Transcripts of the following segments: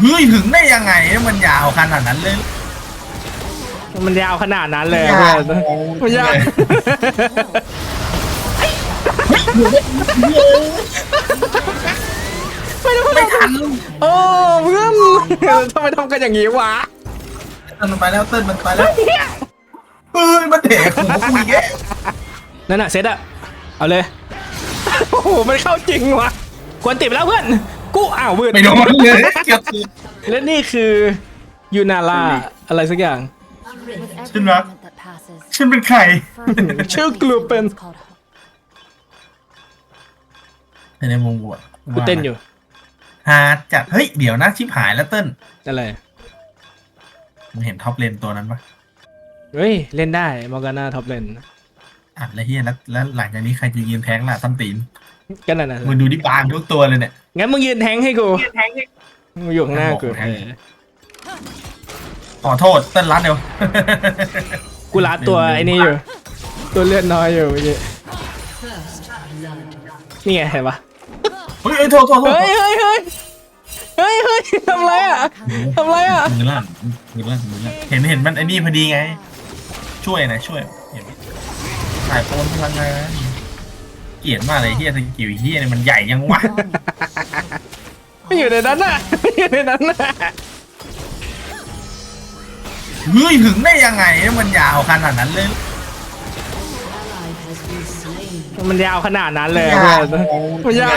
เฮ้ยถึงได้ยังไงมันยาวขนาดนั้นเลยมันยาวขนาดนั้นเลยยาวเพื่อนมันยาวไม่ทันโอ้เพื่อนทำไมทำกันอย่างนี้วะเติ้ลมันไปแล้วเติ้ลมันไปแล้วเฮ้ยมันเด็กผมคุยแกนั่นน่ะเซตอะเอาเลยโอ้โหมันเข้าจริงวะควรติดไปแล้วเพื่อน กูอ้าวเพื่อนไม่โดนเลยเกือบติดและนี่คือยูนาลาอะไรสักอย่าง With every Xin lỗi. moment that passes, ฉันเป็นใคร further ชื่อกลุ่มเป็น it's called hope. ในมุมบวกกูเต้นอยู่ฮาร์ดจัด เฮ้ย เดี๋ยวนะชิบหายแล้วเติ้ลอะไรมึงเห็นท็อปเลนตัวนั้นปะเฮ้ย เล่นได้มอร์กาน่าท็อปเลนอัดแล้วเฮียแล้วแล้วหลังจากนี้ใครจะยืนแทงล่ะซ้ำตีน ก็นั่นน่ะมึงดูที่ปางทุกตัวเลยเนี่ยงั้นมึงยืนแทงให้กูมึงอยู่ข้างหน้ากูแทงเออขอโทษเติ้ลรัดเดียวกูรัดตัวไอ้นี่อยู่ ตัวเลือดน้อยอยู่เมื่อกี้นี่ไงเห็นปะเฮ้ยเฮ้ยโทษโทษโทษเฮ้ยเฮ้ยเฮ้ยเฮ้ยเฮ้ยทำไรอะทำไรอะมือลั่นมือลั่นมือลั่นเห็นเห็นมันไอ้นี่พอดีไง ช่วยหนะช่วยเห็นไหมถ่ายโอนพลังงาน เกลียดมากเลยเฮียสกิลเฮียเนี่ยมันใหญ่ยังวะไม่อยู่ในนั้นน่ะไม่อยู่ในนั้นน่ะเฮ้ยถึงได้ยังไงมันยาวขนาดนั้นเลยมันยาวขนาดนั้นเลยยาวเพื่อนมันยาว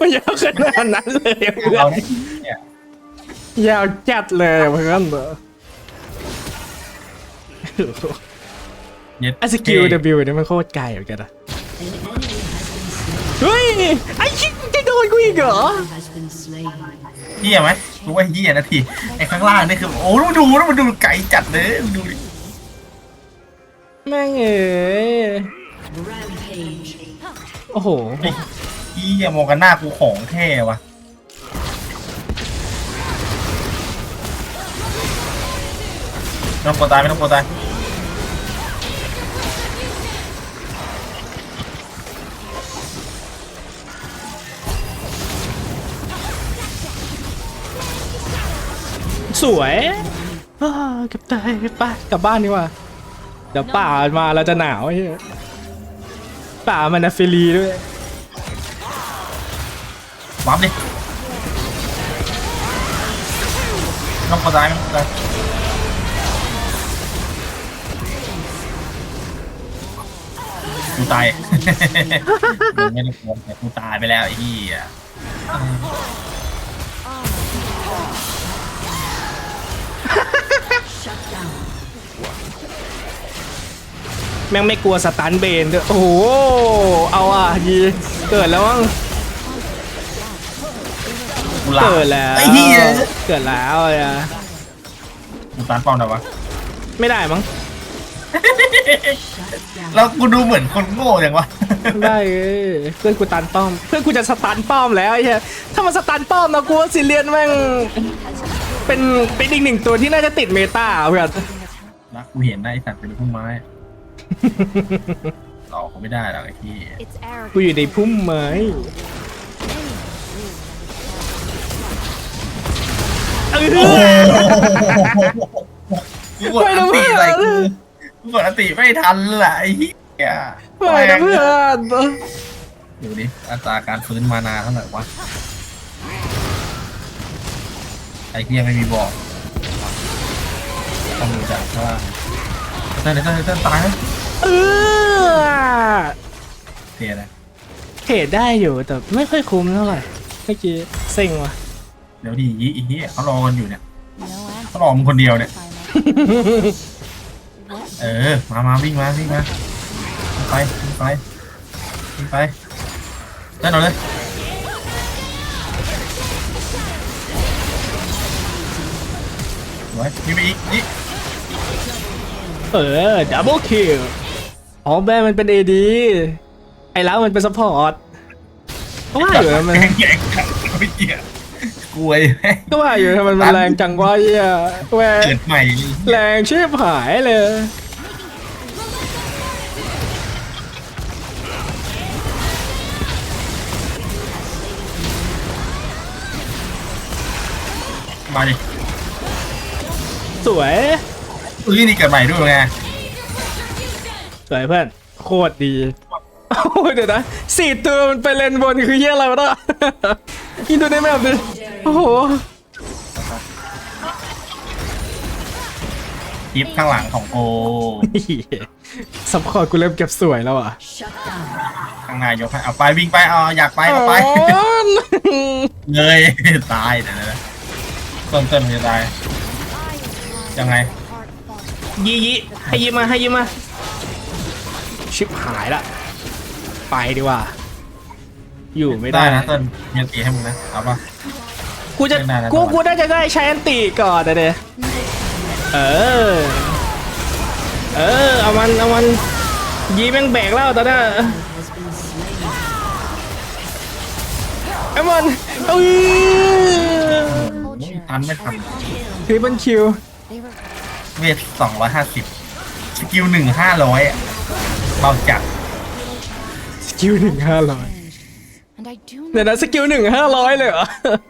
มันยาวขนาดนั้นเลยเพื่อเอานได้เนี่ยยาวจัดเลยเพื่อนเบอเย็ดไอ้สกิล W เนี่ยมันโคตรไกลเหมือนกันอะ เฮ้ยไอ้ชิบจะโดนกูอีกเหรอเฮียไหมรู้ว่าเฮียนะทีไอ้ข้างล่างนี่คือโอ้ดูดูแล้วมันดูไกลจัดเลยดูดิแม่งเอ๋ยโอ้โหเฮียมองกันหน้ากูของแท้วะไม่ต้องกลัวตายไม่ต้องกลัวตาย สวยเก็บตายไปกลับบ้านดีกว่า เดี๋ยวป่ามาเราจะหนาวไอ้ป่ามันอะฟิลีด้วยวับดิต้องกลัวตายไม่ต้งเลยกูตายไม่ต้กลัวแต่กูตายไปแล้วไอ้เหี้ย แม่งไม่กลัวสตันเบนด้วยโอ้โห เอาอะยีเกิดแล้วมั้งกูลาเกิดแล้วไอ้เหี้ยเกิดแล้วอะกูตานป้อมได้วะไม่ได้มั้งแล้วกูดูเหมือนคนโง่อย่างวะได้เอ้ยเพื่อนกูตันป้อม เพื่อนกูจะสตันป้อมแล้วไอ้เหี้ยถ้ามันสตันป้อมนะกูว่าซิเลียนแม่งเป็นเป็นอีกหนึ่งตัวที่น่าจะติดเมตาเพื่อนนะกูเห็นนะไอ้สัตว์เป็นพุ่มไม้ ต่อเขาไม่ได้หรอกไอ้ที่ It's arrogant. กูอยู่ในพุ่มไม้ เออ กูกดอันติอะไรกูกูกดอันติไม่ทันละไอ้เหี้ยไม่นะเพื่อนดูดิอัตราการฟื้นมานาเท่าไหร่วะไอ้เหี้ยไม่มีบอกต้องดูจากว่าเต้ นเต้นเต้นตายไหมเออเทียนะเทรดได้อยู่แต่ไม่ค่อยคุ้มเท่าไหร่เมื่อกี้เซ็งว่ะเดี๋ยวดีอีเหี้ยเขารอกันอยู่เนี่ย No เขารอมึงคนเดียวเนี่ย final. เออ มามาวิ่งมาวิ่งมาวิ่งไปวิ่งไปวิ่งไปเล่นเอาเลยสวยมีไปอีกนี่ เออดับเบิลคิวอ๋อแบนมันเป็นเอดีไอ้แล้วมันเป็นซัพพอร์ตก็ว่าอยู่นะมันแข่งแข่งกันไม่เกี่ยวกลัวไอ้แม่งก็ว่าอยู่ทำไมมันแรงจังวะเหี้ยแหวเกิดใหม่แรงชิบหายเลย มาดิสวย อุ้ยนี่เกิดใหม่ด้วยไงสวยเพื่อนโคตรดีโอ้ยเดี๋ยวนะสี่ตัวมันไปเลนบนคือเหี้ยอะไรวะเนี่ยกินตัวได้ไหมแบบนี้โอ้โหคลิปข้างหลังของโอซัพพอร์ตกูเริ่มเก็บสวยแล้วอะข้างหน้ายกให้เอาไปวิ่งไปเอาอยากไปก็ไปเลยตายเดี๋ยวนะต้นต้นมันจะตายยังไง ยี่ยี่ให้ยิ้มมาให้ยิ้มมาชิบหายละ ไปดีกว่า อยู่ไม่ได้ได้นะต้นมีอันตีให้มึงนะเอาปะกูจะไม่ได้นะ กูตะวันกูน่าจะได้ใช้อันติก่อนนะเดเออ เออเอามันเอามันยีแม่งแบกแล้วตอนนี้ไอ้มันเอ้ยทันไม่ทันทริปเปิลคิว They were เวทสองร้อยห้าสิบสกิลหนึ่งห้าร้อยเบาจัดสกิลหนึ่งห้าร้อย and I do เดี๋ยว not, นะสกิลหนึ่งห้าร้อยเลยเหรอ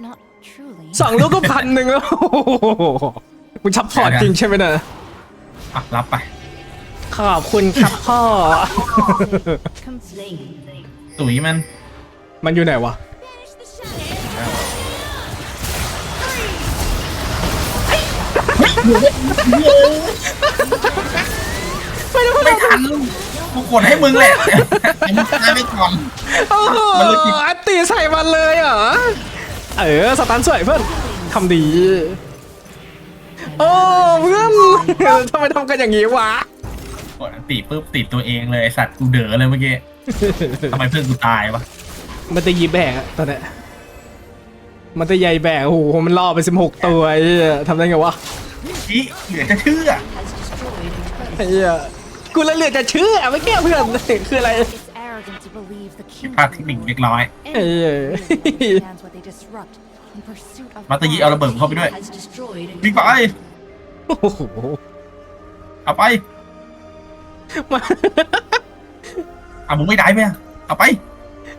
not truly. สองลูกก็พันหนึ่งแล้วโอ้โหมึงชับพอร์ตจริงใช่ไหมเนะอะรับไป ขอบคุณครับพ่อ Complete. ตุ๋ยมัน มันอยู่ไหนวะ ไม่ทันกูกดให้มึงแหละไอ้มึงตายไปก่อน โอ้โหมันเลยติดอันตีใส่มันเลยเหรอ เออ สตันสวยเพื่อนทำดี โอ้เพื่อนทำไมทำกันอย่างนี้วะ กดอันตีปุ๊บติดตัวเองเลยไอ้สัตว์กูเด๋อเลยเมื่อกี้ทำไมเพื่อนกูตายวะมันจะยีแบกอะตอนเนี้ยมันจะใหญ่แบกโอ้โห มันล่อไปสิบหกตัวไอ้เหี้ยทำได้ไงวะ อีเหลือจะเชื่อไอ้เหี้ยกูละเหลือจะเชื่อไม่แก้เพื่อนคืออะไร It's arrogant to believe the ผิด king พลาดเทคนิคเล็กน้อย เอ้ย understands what they disrupt in pursuit of มาตะยีเอาระเบิดเข้าไปด้วย has destroyed a วิ่งไป โอ้โหเอาไปเอามึงไม่ได้ไหมอะเอาไป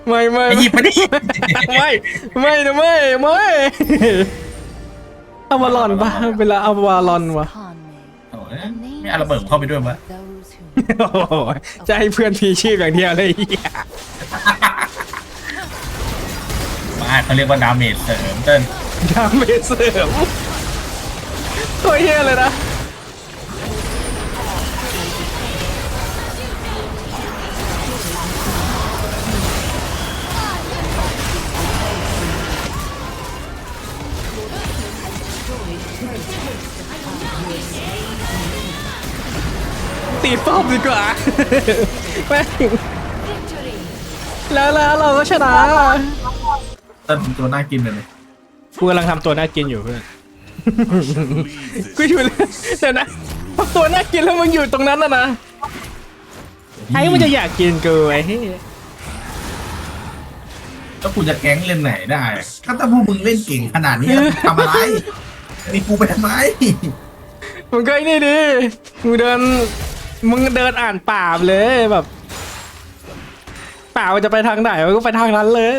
ไม่ไม่ไปหยิบมาดิ ไม่ไม่นะไม่ไม่ เอาวาลอนปะเวลาเอาวาลอนวะ Conway. โอ้ยไม่เอาระเบิดเข้าไปด้วยมะ Those who โอ้โหจะให้เพื่อนพีชีพอย่างเดียวเลยเหี้ยมาเขาเรียกว่าดาเมจเสริมเต้นดาเมจเสริมตัวเฮียเลยนะ ตีป้อมดีกว่าแม่งแล้วแล้วเราก็ชนะเต้นตัวน่ากินเลยเนี่ยกูกำลังทำตัวน่ากินอยู่เพื่อนกูอยู่เลยเดี๋ยวนะทำตัวน่ากินแล้วมึงอยู่ตรงนั้นนะนะไอ้มันจะอยากกินกูไอ้เหี้ยแล้วกูจะแก๊งเล่นไหนได้ก็ถ้าพวกมึงเล่นเก่งขนาดนี้แล้วทำอะไรนี่กูไปทำไมมึงก็ไอ้นี่ดิมึงเดิน มึงเดินอ่านป่าไปเลยแบบป่ามันจะไปทางไหนมันก็ไปทางนั้นเลย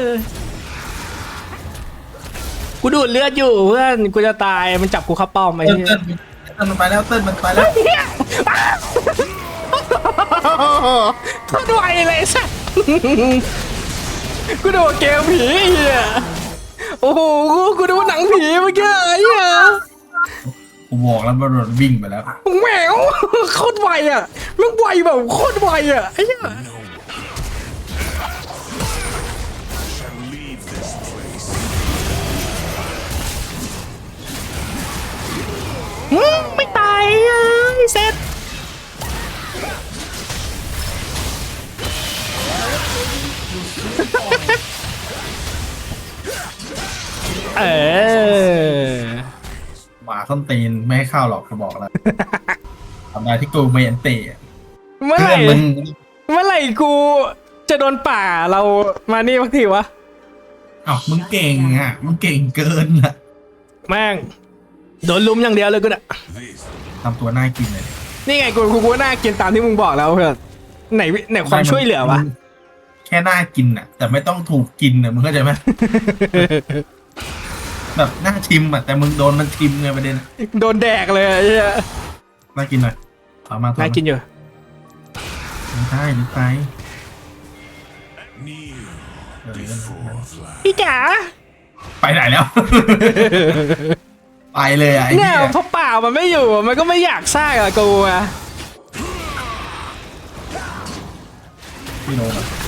กูดูดเลือดอยู่เพื่อนกูจะตายมันจับกูเข้าป้อมไอ้เต้นเหี้ยเต้นเต้นมันไปแล้วเต้นมันไปแล้วโคตรไวเลยสัสกูดูเกมผีไอ้เหี้ยโอ้โหกูกูดูหนังผีเมื่อกี้ไอ้เหี้ย กูบอกแล้วมันวิ่งไปแล้วแหมวโคตรไวอะมันไวแบบโคตรไวอะไอ้เหี้ยอืมไม่ตายอะไอ้เซ็ตเออห มาส้นตีนไม่ให้เข้าหรอกเขาบอกแล้วทำได้ที่กูไม่ยันเตะเมื่อไหเพื่อร่นมึงเมื่อไหร่กูจะโดนป่าเรามานี่พักทีวะอ้าวมึงเก่งอะมึงเก่งเกินอะแม่งโดนลุมอย่างเดียวเลยกูน่ะทำตัวน่ากินเลยนี่ไงกูกูกูน่ากินตามที่มึงบอกแล้วเพื่อนไหนไหนความช่วยเหลือวะแค่น่ากินอะ แต่ไม่ต้องถูกกินอะมึงเข้าใจไหม แบบน่าชิมอะแต่มึงโดนมันชิมไงประเด็นโดนแดกเลยไอ้เหี้ยน่ากินหน่อยเอามาน่ากินอยู่ไม่ได้หรือไปเออพี่จ๋าไปไหนแล้ว ไปเลยอะไอ้เนี่เนี่ยยพอเปล่ามันไม่อยู่ มันก็ไม่อยากสร้างอะกูอะพี่โนนอะ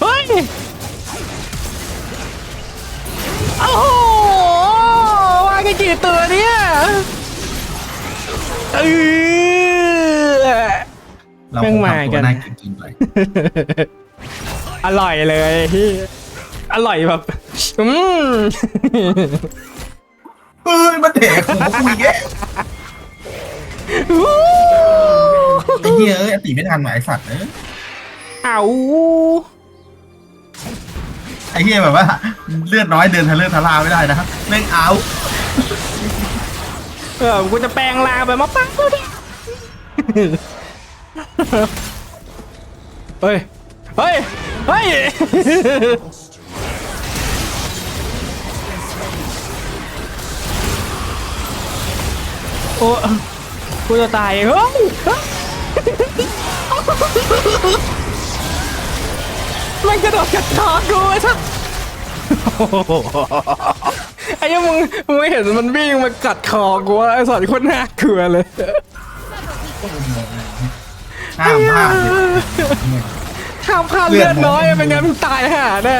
เฮ้ย โอ้โหว่ากันกี่ตัวเนี่ยเออ เราแม่คงงมาทำกัตัวนน่ากินกินไปอร่อยเลยที่อร่อยแบบ อืมเฮ้ยมันเด็กของกูอีกแล้ว ไอ้เหี้ยเอ้ยอติไม่ทันหมายสัตว์เอ้ยเอาไอ้เหี้ยแบบว่าเลือดน้อยเดินทะเลทะลาไม่ได้นะครับเล่นเอาเออกูจะแปลงลางไปมาปังกูดิเฮ้ย เฮ้ย เฮ้ย โอ้กูจะตายเฮ้ย มันกระโดดกระทอกกูไอ้สัสไอ้ยังมึงมึงไม่เห็นมันวิ่งมากัดคอกูวะไอ้สัตว์โคนน่ากลัวเลยห้ามพลาดเลยข้ามพลาดเลือดน้อยอะไม่งั้นมึงตายห่าแน่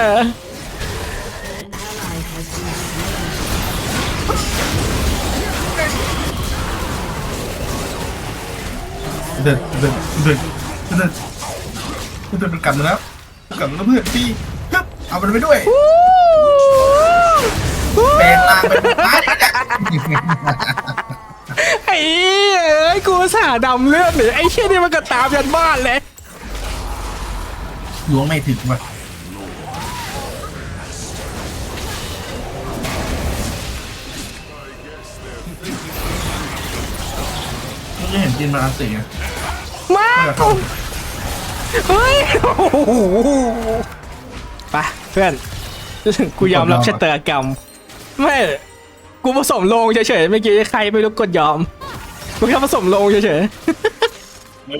เดินเดินเดินเดินเดินมันกลับมาแล้วกลับมาแล้วเพื่อนพี่ฮึบเอามันไปด้วยแปลงร่างเป็นม้าเนี่ยไอ้เอ้ยกูอุตสาห์ดำเลือดหรือไอ้เชี่ยนี่มันก็ตามยันบ้านเลยล้วงไม่ถึงว่ะ มึงจะเห็นจินมาอันสี่ไงมาไม่เข้าเฮ้ยโอ้โหไปเพื่อนกูยอมรับชะตากรรมไม่กูผสมลงเฉยๆเมื่อกี้ใครไม่รู้กดยอมกูแค่ผสมลงเฉยไม่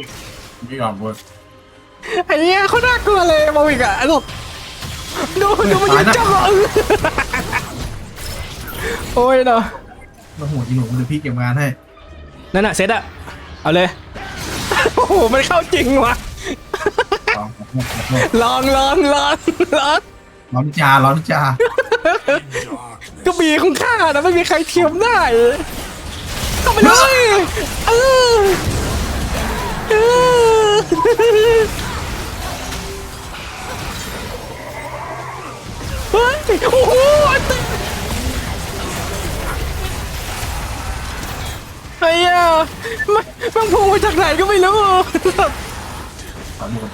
ไม่ยอมเว้ยๆไอ้เนี้ยเขาน่ากลัวเลยมองอีกอะไอ้ลูกดูดูมันยิงจ้องเออโอ้ยเนาะมาหัวจีหนูเดี๋ยวพี่เก็บงานให้ นั่นน่ะเซตอะเอาเลย โอ้โหมันเข้าจริงว่ะลองลองลองลองลองลองร้อนจาร้อนจาก็บีของข้านะไม่มีใครเทียมได้เข้าไปเลยเออเออเฮ้ยโอ้โห อันเตะไอ้ยามันมันพุ่งมาจากไหนก็ไม่รู้ขอดูก่อน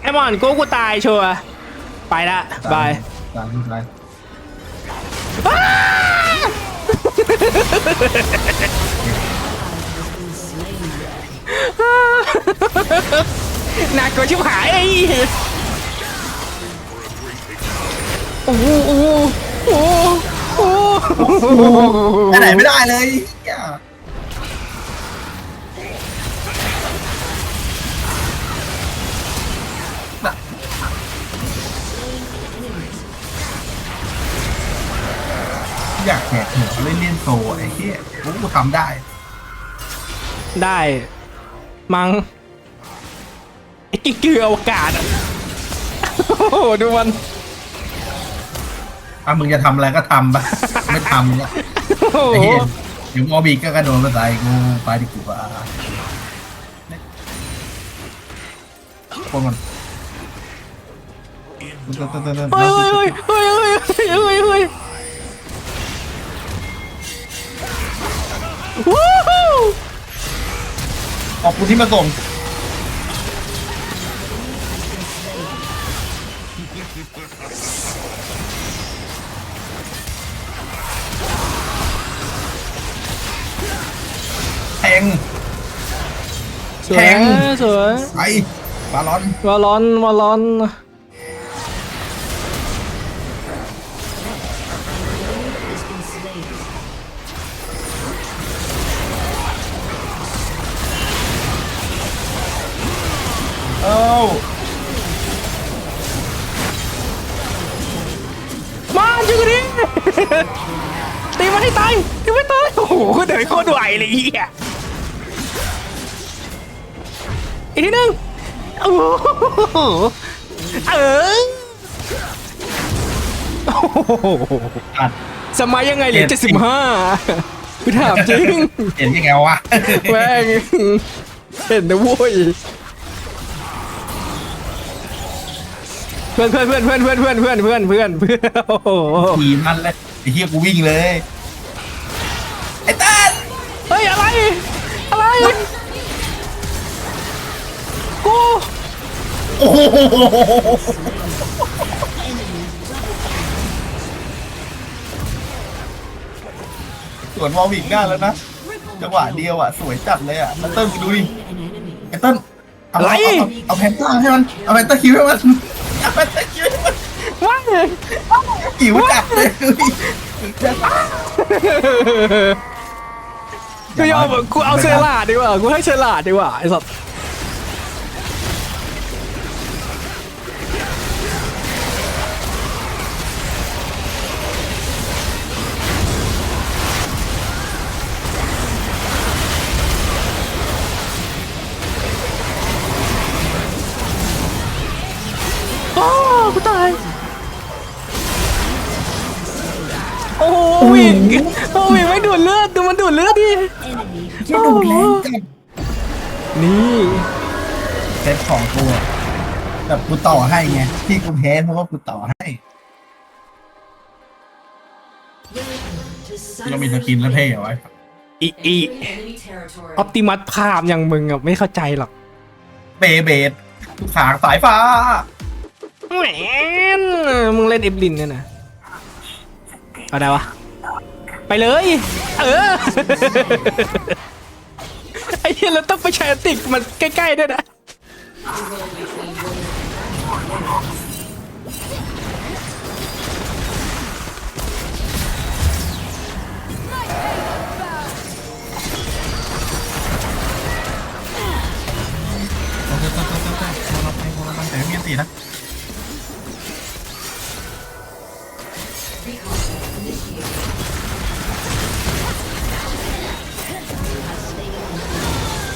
ไอ้หมอนกูกูตายชัวร์ไปละบาย ตามตามห นักกว่าชิบหายโอ้โหโอ้โหโอ้โหไปไหนไม่ได้เลยเหี้ยอยากแหกหัวเล่นเล่นโซไอ้เหี้ยกูกูทำได้ ได้ มัง กิ๊กเกลืออวกาศอะโอ้โหดูมัน ถ้ามึงจะทำอะไรก็ทำไป ไม่ทำละโอ้โหไอ้เหี้ยเดี๋ยวมอบีก็กระโดดมาใส่กูไปดีกว่าคนมันเฮ้ยเฮ้ยเฮ้ยเฮ้ยเฮ้ยเฮ้ยเฮ้ยวู้ฮู้ขอบคุณที่มาส่งง สวแทยงสวยไปบาลอนวอลลอนวอลลอนเอ้ามาจุกนี้ตีมันให้ตายตีมันให้ตายโอ้โหเดินโคตรไหวเลยเฮีย อีกทีหนึงโอ้โหเออโอ้โหอัด สมัยยังไงเหลือเจ็ดสิบห้ากูถามจริง เห็นยังไงวะ แม่งเห็นนะโว้ยเพื่อนเพื่อนเพื่อนเพื่อนเพื่อนเพื่อนเพื่อนเพื่อนเพื่อนเพื่อนโอ้โหทีมมันเลยไอ้เฮียกูวิ่งเลย โหสวนวอลวิกได้แล้วนะ จังหวะเดียวอะ สวยจัดเลยอะแล้วเติ้ลดูดิไอ้เติ้ลเอาเอาเอาเอาแพนต้าให้มัน เอาแพนต้าคิวให้มันเอาแพนต้าคิวให้มันว้ายหิวจัดเลยกูยอมกูเอาเซลาดดีกว่ากูให้เซลาดดีกว่าไอ้สัสโดดูมันดูดเลือดดิแค่ดูแรงจัดนี่เซตของกูอะแบบกูต่อให้ไงที่กูแพ้เพราะว่ากูต่อให้ เรามีสกินแล้วเท่ไว้อีอีออปติมัสพามอย่างมึงอะไม่เข้าใจหรอกเบเบดทุกขางสายฟ้า แหมนมึงเล่นเอฟลินเนี่ยนะเอาได้วะ ไปเลย เออ ไอ้เหี้ยเราต้องไปใช้ติกมันใกล้ๆด้วยนะ โอเคโอเคโอเคโอเคเราไปเราไปแต่ไม่มีอันตีนะ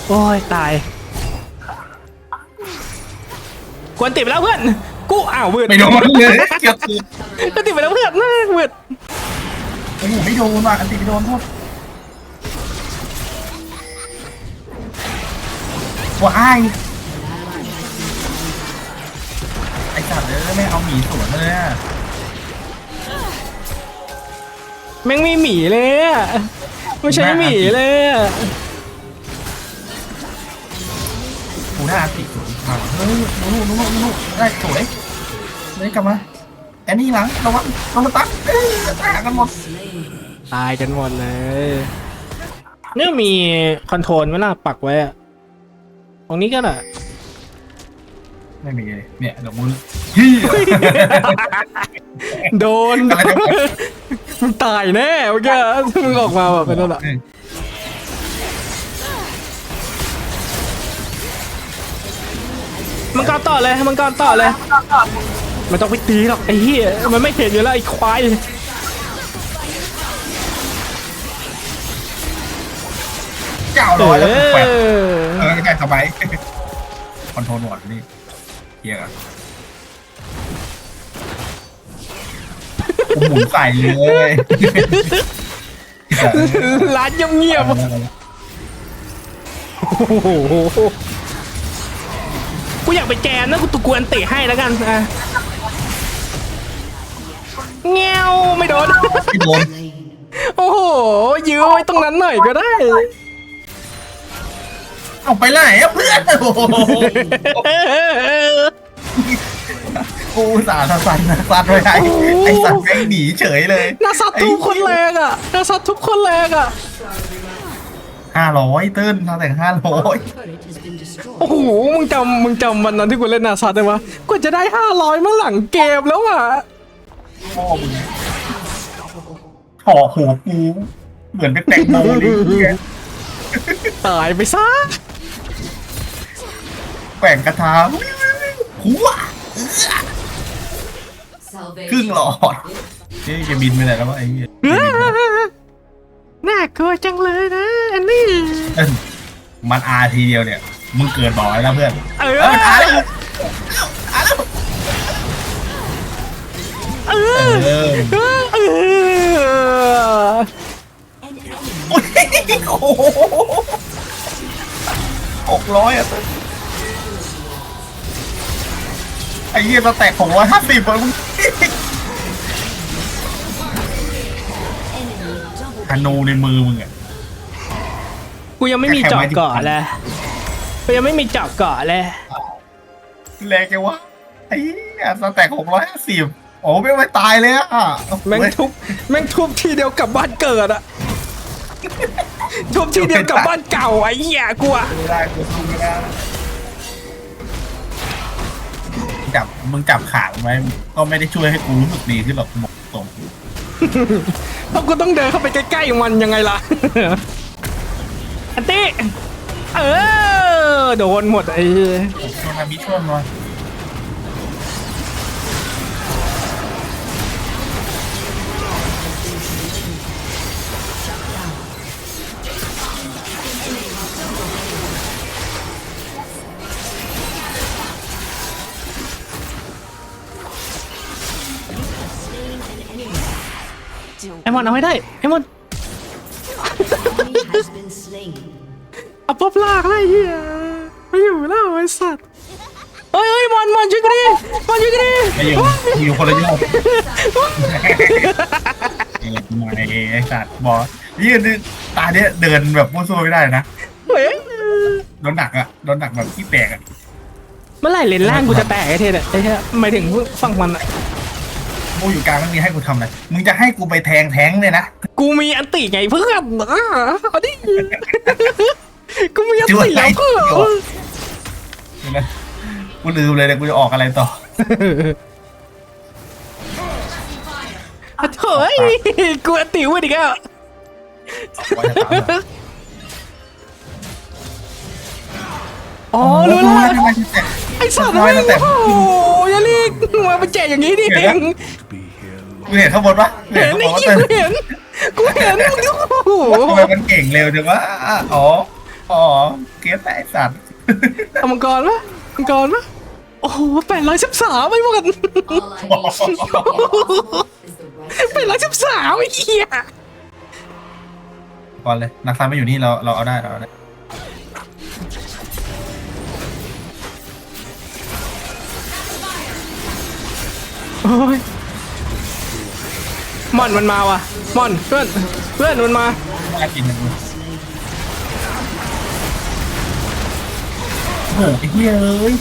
โอ้ยตายกวนติดไปแล้วเพื่อน กูอ้าวเวืดไม่โดนเลยเกือบติดก็ติดไปแล้วเพื่อนนะเวืดโอ้โหไม่โดนว่ะอันตีไม่โดนโทษว้ายไอ้สัตว์เลยไม่เอาหมีสวนเลยอะแม่งมีหมีเลยอะไม่ใช่หมีเลยอะ กูได้อาติสวยมากเฮ้ยนู้นนู้นนู้นนู้นได้สวยเลยกลับมาแอนนี่หลังระวังระวังตักเอ้ยตายกันหมดตายกันหมดเลยเนี่ยมีคอนโทรลไหมล่ะปักไว้อะตรงนี้ก็น่ะไม่มีเลยเนี่ยเดี๋ยวมึงเฮียโดนอะไรจะมึงตายแน่เมื่อกี้มึงออกมาแบบเป็นนั่นอะ มันกรต่อเลยมันกรต่อเลย มันต้องไปตีหรอกไอ้เหี้ยมันไม่เห็นอยู่แล้วไอ้ควายเก้าเอร้อยแล้วแปดอเออใกล้สบายคอนโทรลหมดนี่เฮียอะกูหมุนใส่เลยร้านเงียบๆโอ้โห กูอยากไปแจมนะกูตุกวนเตะให้แล้วกันอะเงี้ยวไม่โดนไม่โดนโอ้โห ยื้อไว้ตรงนั้นหน่อยก็ได้ เอาไปไหนอะเพื่อนโอ้โหกูสาดสันนะสัตว์ไว้ไอ้ไอ้สัตว์แม่งหนีเฉยเลยนาซัตทุกคนแรงอะนาซัตทุกคนแรงอะหห้าร้อยเติ้ลเราแต่งห้าร้อย Turret has been destroyed. โอ้โห มึงจำมึงจำวันนั้นที่กูเล่นนาซาได้ปะกว่าจะได้ห้าร้อยมาหลังเกมแล้วอะพ่อมึงห่อหัวกูเหมือนเป็นแตงโมเลยเหี้ยตายไปซะแกว่งกระทาหัว Salvation. ครึ่งหลอดเฮ้ยจะบินไปไหนแล้ววะไอ้เหี้ยน่ากลัวจังเลยนะ อันนี้ เอ้ยมันอาทีเดียวเนี่ย มึงเกิดบ่อยแล้วเพื่อนเออเอออาแล้วอาแล้วเอเอออเออโอ้ยโอ้โหหกร้อยอะไอ้เหี้ยเราแตกหกร้อยห้าสิบมึงธนูในมือมึงอะกูยังไม่มีเจาะเกาะเลยกู ยังไม่มีเจาะเกาะเลยแรงจังวะไอ้เหี้ยสแต็กหกร้อยห้าสิบโอ้ไม่ไม่ตายเลยอะแม่งทุบแม่งทุบทีเดียวกลับบ้านเกิดอะทุบทีเดียวกลับบ้านเก่าไอ้เหี้ยกูอะไม่ได้กูสู้ไม่ได้จับมึงจับขามันไว้ก็ไม่ได้ช่วยให้กูรู้สึกดีขึ้นหรอกบอกตรงเพราะกูต้องเดินเข้าไปใกล้ๆมันยังไงล่ะอันตี้เออ โดนหมดไอ้เหี้ยโดนามิช่วยมาไอ้มอนเอาให้ได้ไอ้มอน Enemy has been slain. เอาป๊อปลากเลยไอ้เฮีย ไม่อยู่แล้วไอ้สัตว์เฮ้ยเฮ้ยมอนมอนช่วยกันดิมอนช่วยกันดิไม่อยู่อยู่คนละยอดไอ้มาไอ้สัตว์บอสยี่นตาเนี้ยเดินแบบมั่วซั่วไม่ได้นะเฮ้ยโดนหนักอะโดนหนักแบบที่แตกอะเมื่อไหร่เลนล่างกูจะแตกไอ้เทศอะไอ้เทศหมายถึงฝั่งมันอะกูอยู่กลางไม่มีให้กูทำอะไรมึงจะให้กูไปแทงแทงเลยนะ กูมีอันติไงเพื่อนอะเอาดิกูมีอันช่วยติแล้วเพื่อน เดี๋ยวนะกูลืมเลยเดี๋ยวกูจะออกอะไรต่อ อะเฮ้ยกูอันติเว้ยดิแกแล้วว่าจะตามเหรออ๋อรู้แล้ว ทำไมถึงแตกไอ้สัตว์น้อยแม่งแต่ โอ้โหอยาลีกมาเป็นแจกอย่างนี้ดิเองกูเห็นข้างบนปะกูเห็เห็นนข้างบไอ้นว่าเหี้ยเต้นกูเห็นกูเห็นมึงดูโอ้โหทำไมมันเก่งเร็วจังวะอ๋อ อ๋อ เก็ตไอ้สัตว์ เอามังกรปะมังกรปะโอ้โหแปดร้อยสิบสามไม่หมด All I need is the right แปดร้อยสิบสามไอ้เหี้ยก่อนเลยนักซ้ายไม่อยู่นี่เราเราเอาได้เราเอาได้โอ้ยมอนมันมาว่ะมอนเพื่อนเพื่อนมันมาน่ากินนะมึง โอ้โหไอ้เหี้ยเอ้ย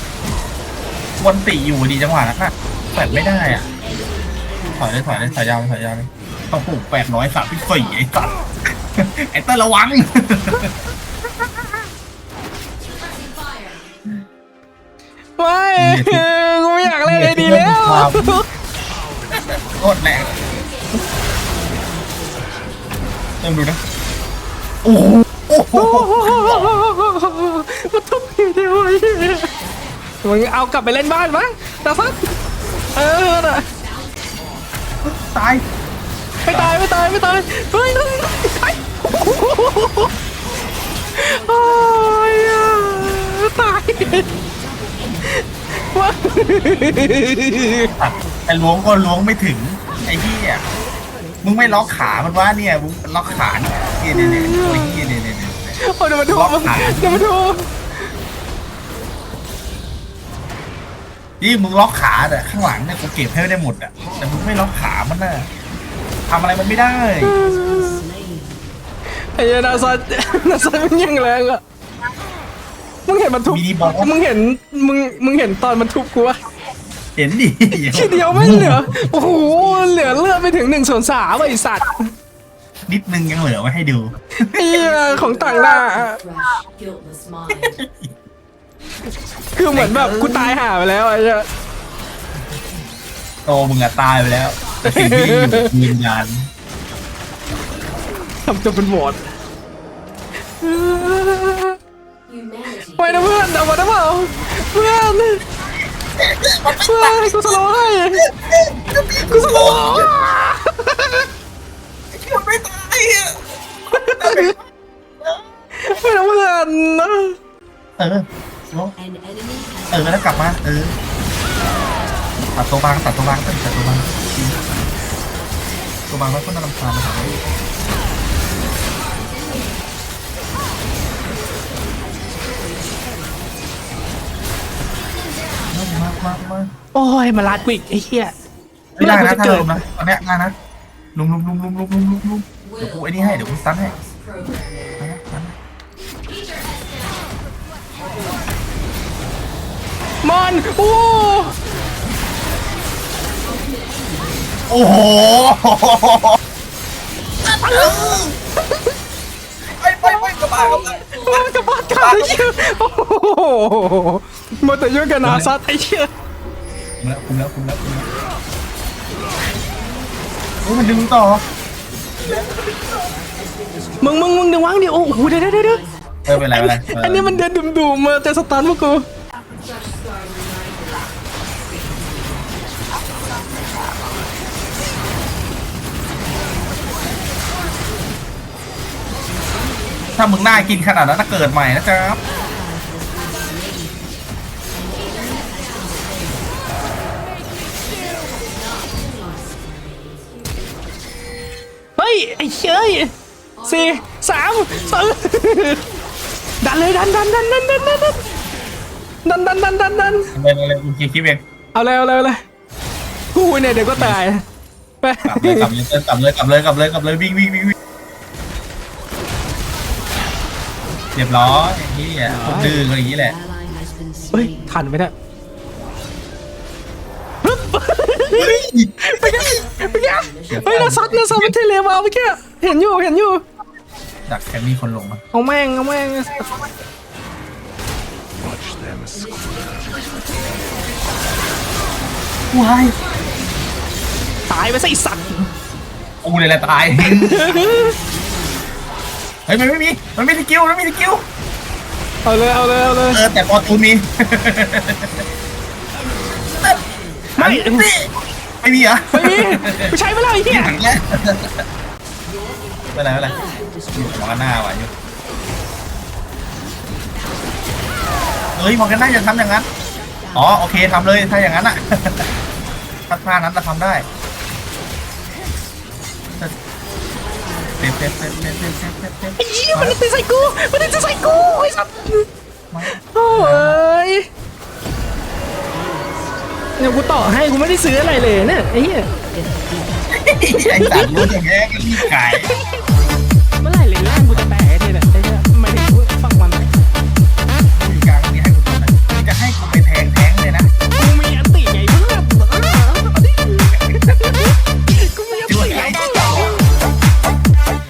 วันติอยู่ดีจังหวะนั้นน่ะแปดไม่ได้อะ ถอยเลยถอยเลยถอยยาวเลยถอยยาวเลยต้องปลูกแปดร้อยสามพี่สี่ไอ้สัตว์ไอ้เต้นระวัง ไม่กูไม่อยากเล่นไอ้ดีแล้วโคตรแรงเริ่มดูนะ โอ้โหโอ้โห มันทุบทีเดียวไอ้เหี้ยมึงเอากลับไปเล่นบ้านมั้งตาซัดเออน่ะตายไม่ตายไม่ตายไม่ตายเฮ้ยเฮ้ยเฮ้ยโอ้ยอะตายว้าตัดแต่ล้วงก็ล้วงไม่ถึง ไอ้เหี้ยมึงไม่ล็อกขามันว่าเนี่ยมึงล็อกขาเนี่ยเนี่ยเนี่ยเนี่ยโอ้ยเหี้ยเนี่ยเนี่ยเนี่ยโอ้ยเดี๋ยวมาดูมึงเดี๋ยวมาดู นี่มึงล็อกขาแต่ข้างหลังเนี่ยกูเก็บให้ได้หมดอะแต่มึงไม่ล็อกขามันน่ะทำอะไรมันไม่ได้ slain. ไอ้เหี้ยนาซันนาซันมันยังแรงอะมึงเห็นมันทุบมินิบอสมึงเห็นมึงมึงเห็นตอนมันทุบกูวะเห็นดิทีเดียวไม่เหลือโอ้โหเหลือเลือดไปถึงหนึ่งส่วนสามไอสัตว์นิดนึงยังเหลือไว้ให้ดูไอ้เหี้ยของต่างหน้า Fresh, guiltless mind. คือเหมือนแบบกูตายห่าไปแล้วไอ้เหี้ยโตมึงอะตายไปแล้วแต่สิ่งที่อยู่ยืนยันทำตัวเป็นโหวต Humanity ไปนะเพื่อนเอามาได้เปล่าเพื่อนเพื่อนกูสโลว์ให้กูสโลว์มันไม่ตายอะไม่นะเพื่อนเออ เออแล้วกลับมา เออ ตัดตัวบางตัดตัวบางตัดตัวบางตัวบางแล้วก็นำคาญมามากมาโอ้ยมาลาดกุ๊กไอ้เหี้ยไม่ได้นะถ้าลุมนะตอนนี้งานนะลุมลุมลุมลุมลุมลุมลุมเดี๋ยวกูไอ้นี่ให้เดี๋ยวกูสตันให้ มอนโอ้โอ้โหไปไปไปกระบะกระบะมากระบาดขาไอ้เหี้ยโอ้โหมาแต่ยุ่งกับนาซัดไอ้เหี้ยคุมแล้วคุมแล้วคุมแล้วคุมแล้วโอ้ยมันดึงต่อมึงมึงมึงเดี๋ยววางดิโอ้โหเดี๋ยวเดี๋ยวเดี๋ยวเออเป็นไรเป็นไรเอันนี้มันเดินดุ่มๆมาจะสตันพวกกู ถ้ามึงน่ากินขนาดนั้นถ้าเกิดใหม่นะจ๊ะเฮ้ยไอ้เชยสี่สามสองดันเลยดันดันดันดันดันดันดันดันดันดันดันเป็นอะไรกูคิดคิดเองเอาเลยเอาเลยเอาเลยกูเนี่ยเดี๋ยวก็ตายไปกลับเลยกลับเลยกลับเลยกลับเลยกลับเลยกลับเลยวิ่งวิ่งวิ่ง เรียบร้อยอย่างนี้อะคนดื้อก็อย่างนี้แหละ Ally has been เฮ้ย slain. ทันไหมเนี่ยฮึบไปแกไปแกเฮ้ยนาซัดนาซัดมันเทเลมาเมื่อกี้เห็นอยู่เห็นอยู่ดักแคมมี่คนลงมาเอาแม่งเอาแม่งว้ายตายไปซะไอ้สัตว์กูเลยแหละตาย เฮ้ยมันไม่มี มันไม่มีสกิลมันไม่มีสกิลเอาเลยเอาเลยเอาเลยเออแต่พอตูนมีไม่อันนี้ไม่มีเหรอไม่มีกูใช้ไปแล้วไอ้เหี้ยอย่างเงี้ยไม่เป็นไรไม่เป็นไรอยู่มองกันหน้าว่ะอยู่เฮ้ยมองกันหน้าอย่าทำอย่างนั้นอ๋อโอเคทำเลยถ้าอย่างนั้นอะถ้าท่านั้นเราทำได้ เต็มเต็มเต็มเต็มเต็มเต็มเซฟเซฟไอ้เหี้ยมันติดใส่กูมันติดใส่กูไอ้สัตว์โอ้ยเนี่ยกูต่อให้กูไม่ได้ซื้ออะไรเลยเนี่ยไอ้เหี้ยไอ้สัตว์รู้อย่างเงี้ยก็รีบขาย